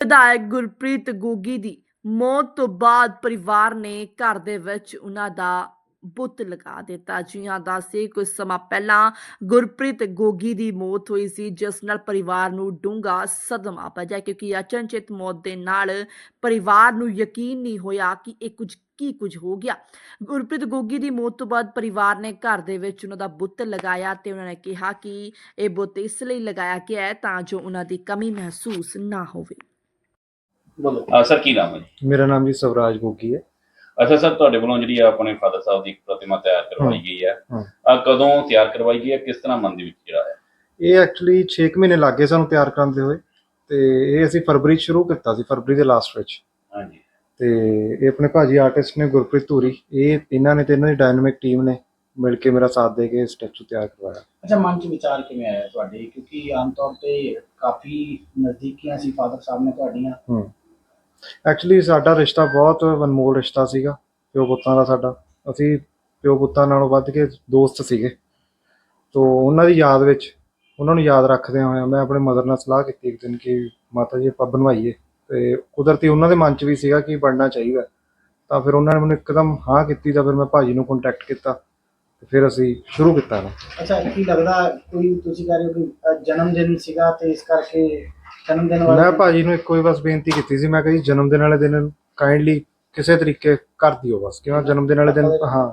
ਵਿਧਾਇਕ ਗੁਰਪ੍ਰੀਤ ਗੋਗੀ ਦੀ ਮੌਤ ਤੋਂ ਬਾਅਦ ਪਰਿਵਾਰ ਨੇ ਘਰ ਦੇ ਵਿੱਚ ਉਹਨਾਂ ਦਾ ਬੁੱਤ ਲਗਾ ਦਿੱਤਾ। ਜੀ ਦਾ ਦੱਸੇ ਕੁਝ ਸਮਾਂ ਪਹਿਲਾਂ ਗੁਰਪ੍ਰੀਤ ਗੋਗੀ ਦੀ ਮੌਤ ਹੋਈ ਸੀ, ਜਿਸ ਨਾਲ ਪਰਿਵਾਰ ਨੂੰ ਡੂੰਘਾ ਸਦਮਾ ਪਜਿਆ ਕਿਉਂਕਿ ਅਚਨਚੇਤ ਮੌਤ ਦੇ ਨਾਲ ਪਰਿਵਾਰ ਨੂੰ ਯਕੀਨ ਨਹੀਂ ਹੋਇਆ ਕਿ ਇਹ ਕੁਝ, ਕੀ ਕੁਝ ਹੋ ਗਿਆ। ਗੁਰਪ੍ਰੀਤ ਗੋਗੀ ਦੀ ਮੌਤ ਤੋਂ ਬਾਅਦ ਪਰਿਵਾਰ ਨੇ ਘਰ ਦੇ ਵਿੱਚ ਉਹਨਾਂ ਦਾ ਬੁੱਤ ਲਗਾਇਆ ਤੇ ਉਹਨਾਂ ਨੇ ਕਿਹਾ ਕਿ ਇਹ ਬੁੱਤ ਇਸ ਲਈ ਲਗਾਇਆ ਗਿਆ ਹੈ ਤਾਂ ਜੋ ਉਹਨਾਂ ਦੀ ਕਮੀ ਮਹਿਸੂਸ ਨਾ ਹੋਵੇ। ਬੋਲੋ ਸਰ ਕੀ ਨਾਮ ਹੈ ਜੀ? ਮੇਰਾ ਨਾਮ ਜੀ ਸਵਰਾਜ ਗੋਗੀ ਹੈ। ਅੱਛਾ ਸਰ ਤੁਹਾਡੇ ਵੱਲੋਂ ਜਿਹੜੀ ਆ ਆਪਣੇ ਫਾਦਰ ਸਾਹਿਬ ਦੀ ਇੱਕ ਪ੍ਰਤਿਮਾ ਤਿਆਰ ਕਰਵਾਈ। ਗਈ ਹੈ। ਆ ਕਦੋਂ ਤਿਆਰ ਕਰਵਾਈ ਗਈ ਹੈ? ਕਿਸ ਤਰ੍ਹਾਂ ਮਨ ਦੇ ਵਿੱਚ ਜਿਹੜਾ ਹੈ? ਇਹ ਐਕਚੁਅਲੀ 6 ਮਹੀਨੇ ਲੱਗੇ ਸਾਨੂੰ ਤਿਆਰ ਕਰਨ ਦੇ ਹੋਏ। ਤੇ ਇਹ ਅਸੀਂ ਫਰਵਰੀ 'ਚ ਸ਼ੁਰੂ ਕੀਤਾ ਸੀ ਫਰਵਰੀ ਦੇ ਲਾਸਟ ਵਿੱਚ। ਹਾਂਜੀ। ਤੇ ਇਹ ਆਪਣੇ ਭਾਜੀ ਆਰਟਿਸਟ ਨੇ ਗੁਰਪ੍ਰੀਤ ਧੂਰੀ। ਇਹ ਇਹਨਾਂ ਨੇ ਤੇ ਇਹਨਾਂ ਦੀ ਡਾਇਨਾਮਿਕ ਟੀਮ ਨੇ ਮਿਲ ਕੇ ਮੇਰਾ ਸਾਥ ਦੇ ਕੇ ਸਟੈਚੂ ਤਿਆਰ ਕਰਵਾਇਆ। ਅੱਛਾ ਮਨ ਚ ਵਿਚਾਰ ਕਿਵੇਂ ਆਇਆ ਤੁਹਾਡੇ? ਕਿਉਂਕਿ ਆਮ ਤੌਰ ਤੇ ਕਾਫੀ ਨਜ਼ਦੀਕੀਆਂ ਸੀ ਫਾਦਰ ਸਾਹਿਬ ਨੇ ਤੁਹਾਡੀਆਂ। ਹੂੰ। ਐਕਚੁਅਲੀ ਸਾਡਾ ਰਿਸ਼ਤਾ ਬਹੁਤ ਅਨਮੋਲ ਰਿਸ਼ਤਾ ਸੀਗਾ, ਪਿਓ ਪੁੱਤਾਂ ਦਾ ਸਾਡਾ। ਅਸੀਂ ਪਿਓ ਪੁੱਤਾਂ ਨਾਲੋਂ ਵੱਧ ਕੇ ਦੋਸਤ ਸੀਗੇ। ਤੋਂ ਉਹਨਾਂ ਦੀ ਯਾਦ ਵਿੱਚ, ਉਹਨਾਂ ਨੂੰ ਯਾਦ ਰੱਖਦਿਆਂ ਹੋਇਆਂ ਮੈਂ ਆਪਣੇ ਮਦਰ ਨਾਲ ਸਲਾਹ ਕੀਤੀ ਇੱਕ ਦਿਨ ਕਿ ਮਾਤਾ ਜੀ ਆਪਾਂ ਬਣਵਾਈਏ। ਤੇ ਕੁਦਰਤੀ ਉਹਨਾਂ ਦੇ ਮਨ 'ਚ ਵੀ ਸੀਗਾ ਕਿ ਬਣਨਾ ਚਾਹੀਦਾ। ਤਾਂ ਫਿਰ ਉਹਨਾਂ ਨੇ ਮੈਨੂੰ ਇੱਕਦਮ ਹਾਂ ਕੀਤੀ ਤਾਂ ਫਿਰ ਮੈਂ ਭਾਜੀ ਨੂੰ ਕੰਟੈਕਟ ਕੀਤਾ ਤੇ ਫਿਰ ਅਸੀਂ ਸ਼ੁਰੂ ਕੀਤਾ। ਇਹਨੂੰ ਅੱਛਾ, ਕੀ ਲੱਗਦਾ ਕੋਈ ਤੁਸੀਂ ਕਹਿ ਰਹੇ ਹੋ ਕਿ ਜਨਮ ਦਿਨ ਸੀਗਾ ਤੇ ਇਸ ਕਰਕੇ ਜਨਮ ਦਿਨ ਵਾਲੇ ਮੈਂ ਭਾਜੀ ਨੂੰ ਇੱਕੋ ਹੀ ਬਸ ਬੇਨਤੀ ਕੀਤੀ ਸੀ ਮੈਂ ਕਿਹਾ ਜੀ ਜਨਮ ਦਿਨ ਵਾਲੇ ਦਿਨ ਕਾਈਂਡਲੀ ਕਿਸੇ ਤਰੀਕੇ ਕਰ ਦਿਓ ਬਸ ਕਿਉਂ ਜਨਮ ਦਿਨ ਵਾਲੇ ਦਿਨ ਹਾਂ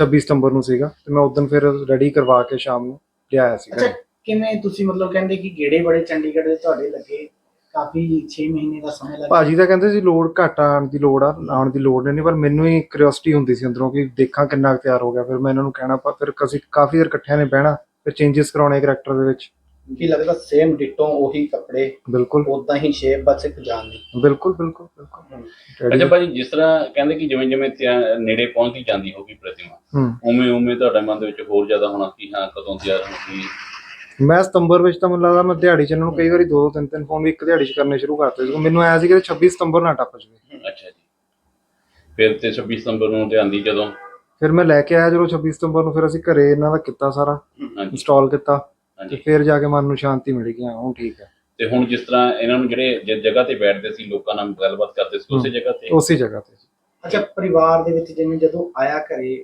26 ਸਤੰਬਰ ਨੂੰ ਸੀਗਾ ਤੇ ਮੈਂ ਉਦੋਂ ਫਿਰ ਰੈਡੀ ਕਰਵਾ ਕੇ ਸ਼ਾਮ ਨੂੰ ਲਿਆਇਆ ਸੀ ਅੱਛਾ ਘਰੇ। ਕਿਵੇਂ ਤੁਸੀਂ ਮਤਲਬ ਕਹਿੰਦੇ ਕਿ ਗੇੜੇ ਬੜੇ ਚੰਡੀਗੜ੍ਹ ਦੇ ਤੁਹਾਡੇ ਲੱਗੇ? ਕਾਫੀ 6 ਮਹੀਨੇ ਦਾ ਸਮਾਂ ਲੱਗਾ। ਭਾਜੀ ਤਾਂ ਕਹਿੰਦੇ ਸੀ ਲੋੜ ਘੱਟ ਆਉਣ ਦੀ ਲੋੜ ਆ ਆਉਣ ਦੀ ਲੋੜ ਨਹੀਂ ਪਰ ਮੈਨੂੰ ਹੀ ਕਿਉਰਿਓਸਿਟੀ ਹੁੰਦੀ ਸੀ ਅੰਦਰੋਂ ਕਿ ਦੇਖਾਂ ਕਿੰਨਾ ਕੁ ਤਿਆਰ ਹੋ ਗਿਆ ਫਿਰ ਮੈਂ ਇਹਨਾਂ ਨੂੰ ਕਹਿਣਾ ਪਰ ਫਿਰ ਅਸੀਂ ਕਾਫੀ ਦੇਰ ਇਕੱਠਿਆਂ ਨੇ ਬਹਿਣਾ ਫਿਰ ਚੇਂਜਸ ਕਰਾਉਣੇ ਕਰੈਕਟਰ ਦੇ ਵਿੱਚ। ਕੀ ਲੱਗਦਾ ਸੇਮ ਡਿਟੋ ਉਹੀ ਕੱਪੜੇ ਬਿਲਕੁਲ। ਉਦਾਂ ਹੀ ਸ਼ੇਪ ਬਸ ਇੱਕ ਜਾਣ ਦੀ। ਬਿਲਕੁਲ ਬਿਲਕੁਲ ਬਿਲਕੁਲ। ਅੱਛਾ? ਭਾਜੀ ਜਿਸ ਤਰ੍ਹਾਂ ਕਹਿੰਦੇ ਕਿ ਜਿਵੇਂ ਜਿਵੇਂ ਨੇੜੇ ਪਹੁੰਚਦੀ ਜਾਂਦੀ ਹੋਗੀ ਪ੍ਰਤਿਮਾ ਉਵੇਂ ਉਵੇਂ ਤੁਹਾਡੇ ਮਨ ਦੇ ਵਿੱਚ ਹੋਰ ਜ਼ਿਆਦਾ ਹੋਣਾ ਕਿ ਹਾਂ ਕਦੋਂ ਤਿਆਰ ਹੋਗੀ ਮੈਂ ਸਤੰਬਰ ਵਿੱਚ ਤਾਂ ਮੈਨੂੰ ਲੱਗਦਾ ਮੈਂ ਦਿਹਾੜੀ ਚ ਇਹਨਾਂ ਨੂੰ ਕਈ ਵਾਰੀ ਦੋ ਦੋ ਤਿੰਨ ਤਿੰਨ ਫੋਨ ਵੀ ਇੱਕ ਦਿਹਾੜੀ ਚ ਕਰਨੇ ਸ਼ੁਰੂ ਕਰਤੇ ਸੀ। ਮੈਨੂੰ ਐ ਸੀ ਕਿ 26 ਸਤੰਬਰ ਨਾ ਟੱਪ ਜਵੇ ਅੱਛਾ ਜੀ। ਫਿਰ ਤੇ 26 ਸਤੰਬਰ ਨੂੰ ਤੇ ਆਂਦੀ ਜਦੋਂ? ਫਿਰ ਮੈਂ ਲੈ ਕੇ ਆਇਆ ਜਦੋਂ 26 ਸਤੰਬਰ ਨੂੰ ਫਿਰ ਅਸੀਂ ਘਰੇ ਇਹਨਾਂ ਦਾ ਕੀਤਾ ਸਾਰਾ ਇੰਸਟਾਲ ਕੀਤਾ। ਤੇ ਫਿਰ ਜਾ ਕੇ ਮਨ ਨੂੰ ਸ਼ਾਂਤੀ ਮਿਲ ਗਈ ਹਾਂ ਹੁਣ ਠੀਕ ਹੈ ਤੇ ਹੁਣ ਜਿਸ ਤਰ੍ਹਾਂ ਇਹਨਾਂ ਨੂੰ ਜਿਹੜੇ ਜਿਸ ਜਗ੍ਹਾ ਤੇ ਬੈਠਦੇ ਸੀ ਲੋਕਾਂ ਨਾਲ ਗੱਲਬਾਤ ਕਰਦੇ ਸੀ ਉਸੇ। ਜਗ੍ਹਾ ਤੇ ਉਸੇ ਜਗ੍ਹਾ ਤੇ ਅੱਛਾ ਪਰਿਵਾਰ ਦੇ ਵਿੱਚ ਜਿਵੇਂ ਜਦੋਂ ਆਇਆ ਘਰੇ।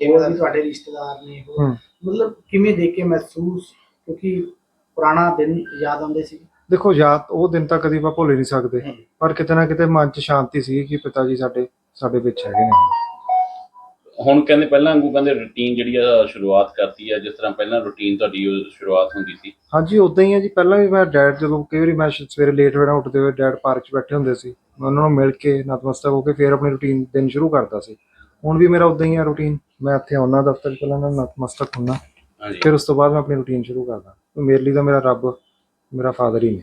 ਜਿਵੇਂ ਵੀ ਤੁਹਾਡੇ ਰਿਸ਼ਤੇਦਾਰ ਨੇ ਉਹ। ਮਤਲਬ ਕਿਵੇਂ ਦੇਖ ਕੇ ਮਹਿਸੂਸ ਕਿਉਂਕਿ ਪੁਰਾਣਾ ਦਿਨ ਯਾਦ ਆਉਂਦੇ ਸੀ ਦੇਖੋ ਯਾਦ ਉਹ ਦਿਨ ਤਾਂ ਕਦੀ ਆਪਾਂ ਭੁੱਲ ਨਹੀਂ ਸਕਦੇ। ਪਰ ਕਿਤੇ ਨਾ ਕਿਤੇ ਮਨ 'ਚ ਸ਼ਾਂਤੀ ਸੀ ਕਿ ਪਿਤਾ ਜੀ ਸਾਡੇ ਸਾਡੇ ਵਿੱਚ ਹੈਗੇ ਨੇ ਹੁਣ ਕਹਿੰਦੇ ਪਹਿਲਾਂ ਵਾਂਗੂ ਕਹਿੰਦੇ ਰੁਟੀਨ ਜਿਹੜੀ ਆ ਸ਼ੁਰੂਆਤ ਕਰਤੀ ਆ ਜਿਸ ਤਰ੍ਹਾਂ ਪਹਿਲਾਂ ਰੁਟੀਨ ਤੁਹਾਡੀ ਉਹ ਸ਼ੁਰੂਆਤ ਹੁੰਦੀ ਸੀ। ਹਾਂਜੀ ਉਦਾਂ ਹੀ ਹੈ ਜੀ। ਪਹਿਲਾਂ ਵੀ ਮੈਂ ਡੈਡ ਜਦੋਂ ਕਈ ਵਾਰੀ ਮੈਂ ਸ਼- ਸਵੇਰੇ ਲੇਟ ਹੋਣਾ ਉੱਠਦੇ ਹੋਏ ਡੈਡ ਪਾਰਕ 'ਚ ਬੈਠੇ ਹੁੰਦੇ ਸੀ ਮੈਂ ਉਹਨਾਂ ਨੂੰ ਮਿਲ ਕੇ ਨਤਮਸਤਕ ਹੋ ਕੇ ਫਿਰ ਆਪਣੀ ਰੁਟੀਨ ਦਿਨ ਸ਼ੁਰੂ ਕਰਦਾ ਸੀ। ਹੁਣ ਵੀ ਮੇਰਾ ਉਦਾਂ ਹੀ ਹੈ ਰੁਟੀਨ ਮੈਂ ਇੱਥੇ ਆਉਣਾ ਦਫ਼ਤਰ 'ਚ ਪਹਿਲਾਂ ਨਤਮਸਤਕ ਹੁੰਨਾ। ਹਾਂਜੀ। ਫਿਰ ਉਸ ਤੋਂ ਬਾਅਦ ਮੈਂ ਆਪਣੀ ਰੁਟੀਨ ਸ਼ੁਰੂ ਕਰਦਾ। ਮੇਰੇ ਲਈ ਤਾਂ ਮੇਰਾ ਰੱਬ ਮੇਰਾ ਫਾਦਰ ਹੀ ਨੇ।